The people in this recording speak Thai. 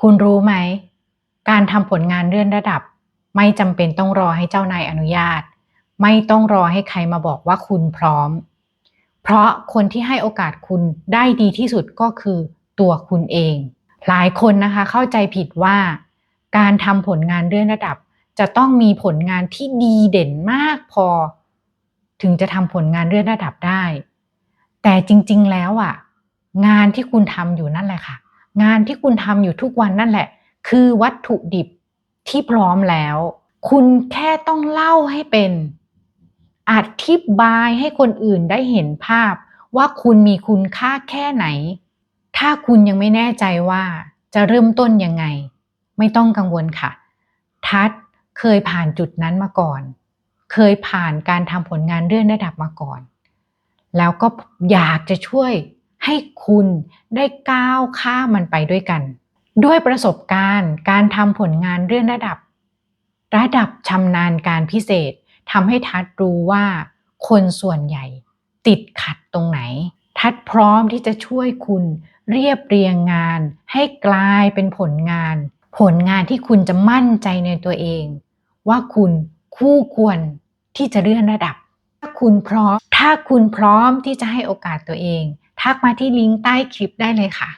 คุณรู้ไหม การทำผลงานเลื่อนระดับ ไม่จำเป็นต้องรอให้เจ้านายอนุญาต ไม่ต้องรอให้ใครมาบอกว่าคุณพร้อม เพราะคนที่ให้โอกาสคุณได้ดีที่สุดก็คือตัวคุณเอง หลายคนนะคะเข้าใจผิดว่า การทำผลงานเลื่อนระดับ จะต้องมีผลงานที่ดีเด่นมากพอ ถึงจะทำผลงานเลื่อนระดับได้ แต่จริง ๆ แล้วอะ งานที่คุณทำอยู่นั่นแหละค่ะ งานที่คุณทำอยู่ทุกวันนั่นแหละ คือวัตถุดิบที่พร้อมแล้ว คุณแค่ต้องเล่าให้เป็นอธิบายให้คนอื่นได้เห็นภาพ ว่าคุณมีคุณค่าแค่ไหน ถ้าคุณยังไม่แน่ใจว่าจะเริ่มต้นยังไง ไม่ต้องกังวลค่ะ ทัศเคยผ่านจุดนั้นมาก่อน เคยผ่านการทำผลงานเลื่อนระดับมาก่อน แล้วก็อยากจะช่วย ให้คุณได้ก้าวข้ามมันไปด้วยกัน ด้วยประสบการณ์การทำผลงานเลื่อนระดับ ระดับชำนาญการพิเศษทำให้ทัดรู้ว่า คนส่วนใหญ่ติดขัดตรงไหน ทัดพร้อมที่จะช่วยคุณเรียบเรียงงาน ให้กลายเป็นผลงาน ผลงานที่คุณจะมั่นใจในตัวเอง ว่าคุณคู่ควรที่จะเลื่อนระดับ ถ้าคุณพร้อม ถ้าคุณพร้อมที่จะให้โอกาสตัวเอง ทักมาที่ลิงก์ใต้คลิปได้เลยค่ะ